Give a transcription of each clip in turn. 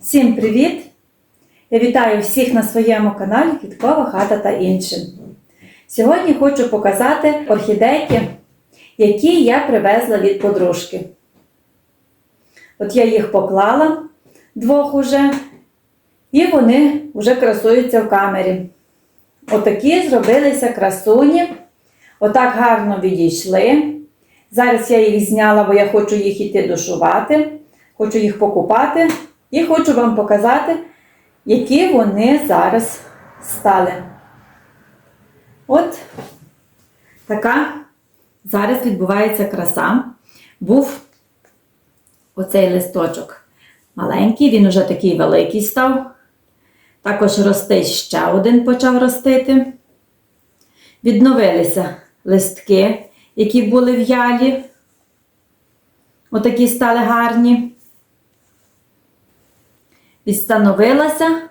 Всім привіт! Я вітаю всіх на своєму каналі Квіткова хата та іншим. Сьогодні хочу показати орхідейки, які я привезла від подружки. От я їх поклала двох уже, і вони вже красуються в камері. Отакі зробилися красуні, отак гарно відійшли. Зараз я їх зняла, бо я хочу їх іти душувати, хочу їх покупати і хочу вам показати, які вони зараз стали. От така зараз відбувається краса. Був оцей листочок маленький, він уже такий великий став. Також рости ще один почав ростити. Відновилися листки, які були в'ялі. Отакі стали гарні. Відстановилася,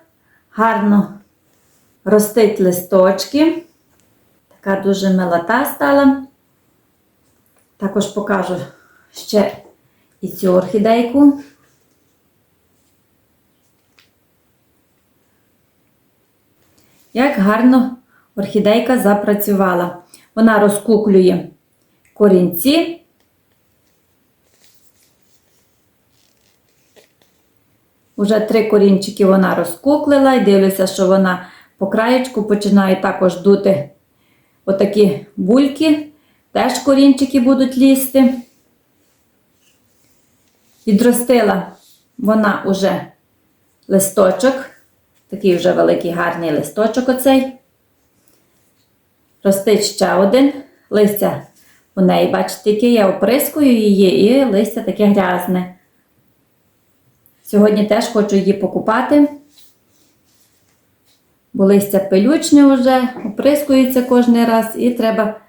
гарно ростить листочки. Така дуже милота стала. Також покажу ще і цю орхідейку. Як гарно орхідейка запрацювала. Вона розкуклює корінці. Уже три корінчики вона розкуклила і дивлюся, що вона по краєчку починає також дути отакі бульки. Теж корінчики будуть лізти. Відростила вона уже листочок. Такий вже великий гарний листочок оцей. Ростить ще один. Листя у неї, бачите, яке я оприскую її, і листя таке грязне. Сьогодні теж хочу її покупати. Бо листя пилючне вже, оприскується кожен раз, і треба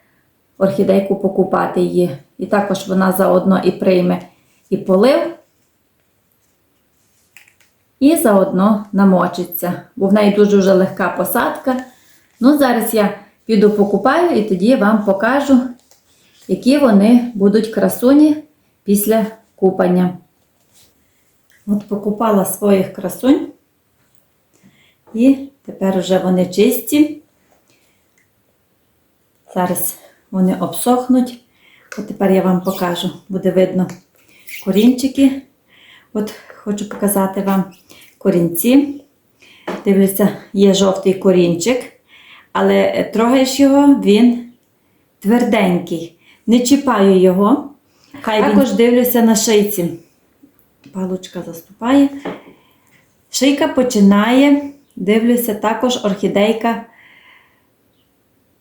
орхідейку покупати її. І також вона заодно і прийме і полив, і заодно намочиться. Бо в неї дуже вже легка посадка. Ну, зараз я піду покупаю і тоді вам покажу, які вони будуть красуні після купання. От покупала своїх красунь. І тепер вже вони чисті. Зараз вони обсохнуть. От тепер я вам покажу, буде видно корінчики. От хочу показати вам корінці. Дивлюся, є жовтий корінчик, але трогаєш його, він тверденький. Не чіпаю його. Хай Також дивлюся на шийці. Палочка заступає. Шийка починає, дивлюся, також орхідейка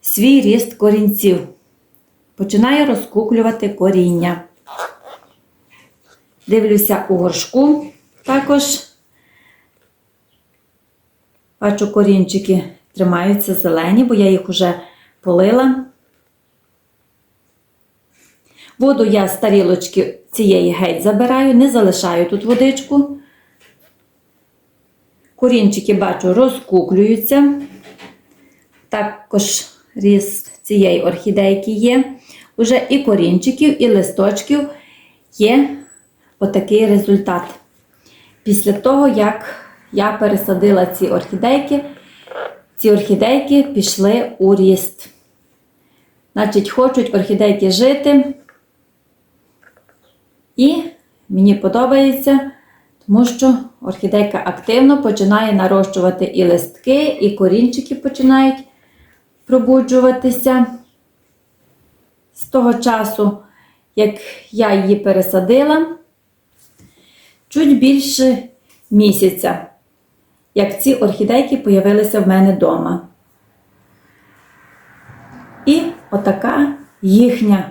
свій ріст корінців. Починає розкуклювати коріння. Дивлюся у горшку також. Бачу, корінчики тримаються зелені, бо я їх вже полила. Воду я з тарілочки цієї геть забираю, не залишаю тут водичку. Корінчики, бачу, розкуклюються. Також ріст цієї орхідейки є. Уже і корінчиків, і листочків є отакий результат. Після того, як я пересадила ці орхідейки, ці орхідейки пішли у ріст. Значить, хочуть орхідейки жити. І мені подобається, тому що орхідейка активно починає нарощувати і листки, і корінчики починають пробуджуватися. З того часу, як я її пересадила, чуть більше місяця, як ці орхідейки появилися в мене вдома. І отака їхня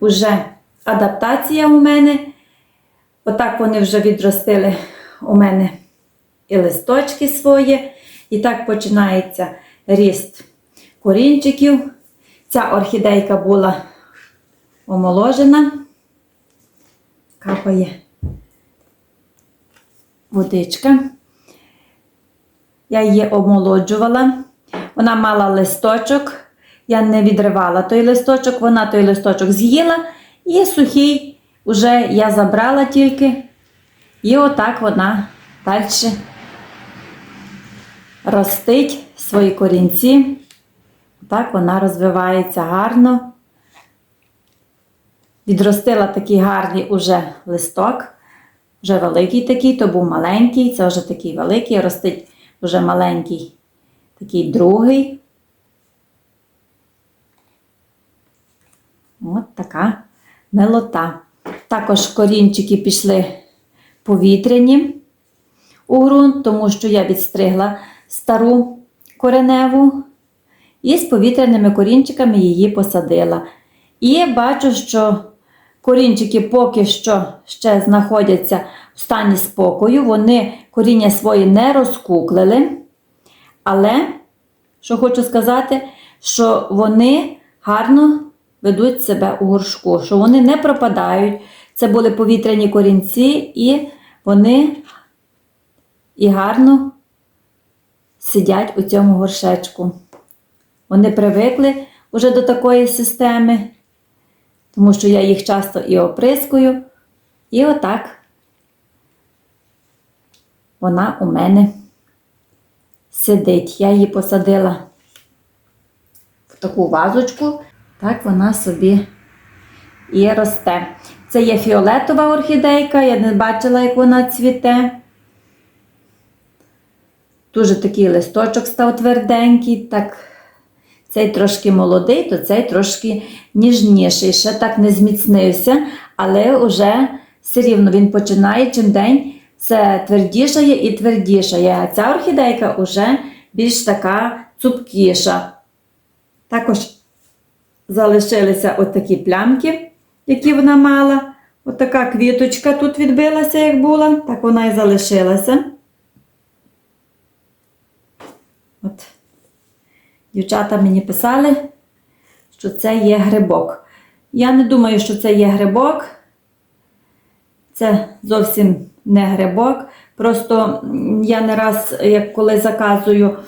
уже адаптація у мене. Отак вони вже відростили у мене і листочки свої. І так починається ріст корінчиків. Ця орхідейка була омоложена, капає водичка. Я її омолоджувала. Вона мала листочок. Я не відривала той листочок, вона той листочок з'їла. І сухий вже я забрала тільки. І отак вона далі ростить свої корінці. Так вона розвивається гарно. Відростила такий гарний уже листок. Вже великий такий, то був маленький, це вже такий великий, ростить вже маленький, такий другий. От така милота. Також корінчики пішли повітряні у ґрунт, тому що я відстригла стару кореневу і з повітряними корінчиками її посадила. І бачу, що корінчики поки що ще знаходяться в стані спокою, вони коріння свої не розкуклили. Але, що хочу сказати, що вони гарно ведуть себе у горшку, що вони не пропадають. Це були повітряні корінці, і вони і гарно сидять у цьому горшечку. Вони привикли вже до такої системи, тому що я їх часто і оприскую. І отак вона у мене сидить. Я її посадила в таку вазочку, так вона собі і росте. Це є фіолетова орхідейка, я не бачила, як вона цвіте. Дуже такий листочок став тверденький. так Цей трошки молодий, то цей трошки ніжніший. Ще так не зміцнився, але вже все рівно він починає чим день це твердішає і твердішає. А ця орхідейка вже більш така цупкіша. Також залишилися отакі плямки, які вона мала. Отака квіточка тут відбилася, як була, так вона і залишилася. От. Дівчата мені писали, що це є грибок. Я не думаю, що це є грибок. Це зовсім не грибок. Просто я не раз, як коли заказую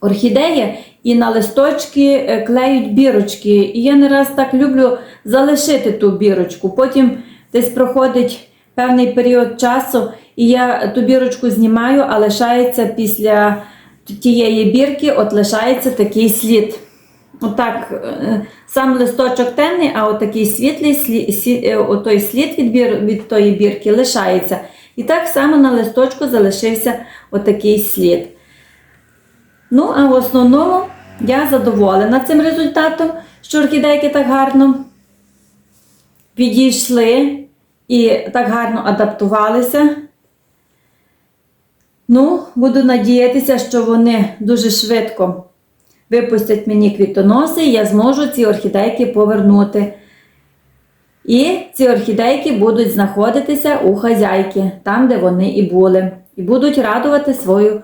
орхідеї, і на листочки е, клеють бірочки. І я не раз так люблю залишити ту бірочку. Потім десь проходить певний період часу, і я ту бірочку знімаю, а лишається після тієї бірки, от лишається такий слід. Отак, е, сам листочок темний, а от такий світлий слід, е, отой слід від, бір, від тої бірки лишається. І так само на листочку залишився отакий слід. Ну, а в основному я задоволена цим результатом, що орхідейки так гарно підійшли і так гарно адаптувалися. Ну, буду надіятися, що вони дуже швидко випустять мені квітоноси, і я зможу ці орхідейки повернути. І ці орхідейки будуть знаходитися у хазяйки, там, де вони і були. І будуть радувати свою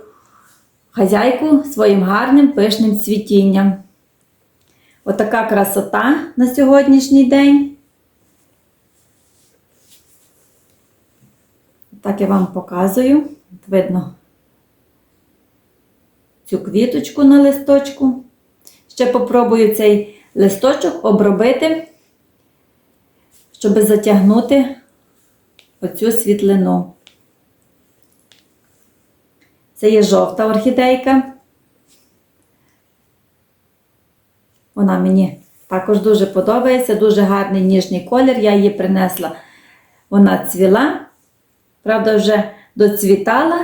хазяйку своїм гарним пишним цвітінням. Отака красота на сьогоднішній день. Так я вам показую. Видно цю квіточку на листочку. Ще попробую цей листочок обробити, щоб затягнути оцю світлину. Це є жовта орхідейка. Вона мені також дуже подобається, дуже гарний ніжний колір. Я її принесла. Вона цвіла. Правда, вже доцвітала,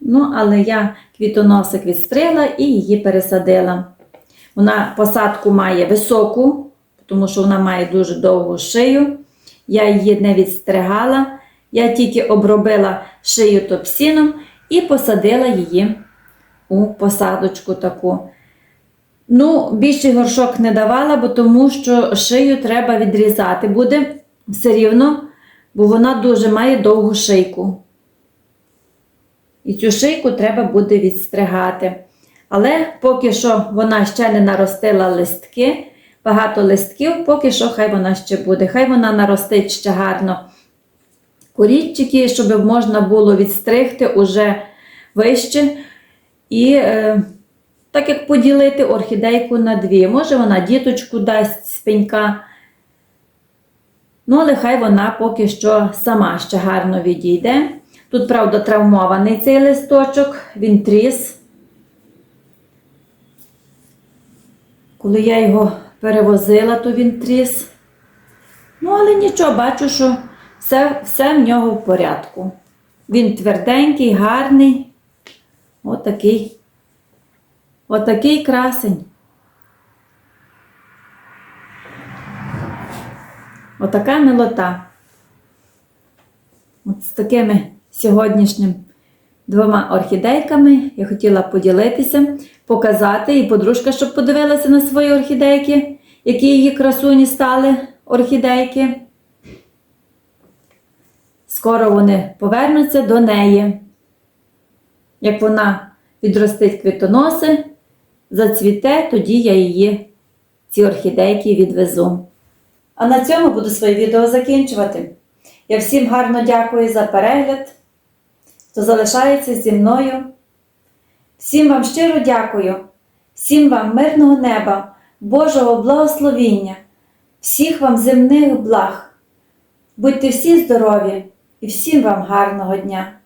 ну, але я квітоносик відстригла і її пересадила. Вона посадку має високу, тому що вона має дуже довгу шию. Я її не відстригала. Я тільки обробила шию топсіном і посадила її у посадочку таку. Ну, більший горшок не давала, бо тому що шию треба відрізати буде все рівно, бо вона дуже має довгу шийку. І цю шийку треба буде відстригати. Але поки що вона ще не наростила листки, багато листків, поки що хай вона ще буде. Хай вона наростить ще гарно корінчики, щоб можна було відстригти уже вище. І е, так як поділити орхідейку на дві. Може вона діточку дасть з пенька. Ну, але хай вона поки що сама ще гарно відійде. Тут, правда, травмований цей листочок, він тріс. Коли я його перевозила, то він тріс. Ну, але нічого, бачу, що все, все в нього в порядку. Він тверденький, гарний. Отакий. Отакий красень. Отака милота. От з такими сьогоднішнім двома орхідейками я хотіла поділитися, показати і подружка, щоб подивилася на свої орхідейки, які її красуні стали орхідейки. Скоро вони повернуться до неї. Як вона відростить квітоноси, зацвіте, тоді я її, ці орхідейки, відвезу. А на цьому буду своє відео закінчувати. Я всім гарно дякую за перегляд, хто залишається зі мною. Всім вам щиро дякую, всім вам мирного неба, Божого благословіння, всіх вам земних благ. Будьте всі здорові і всім вам гарного дня!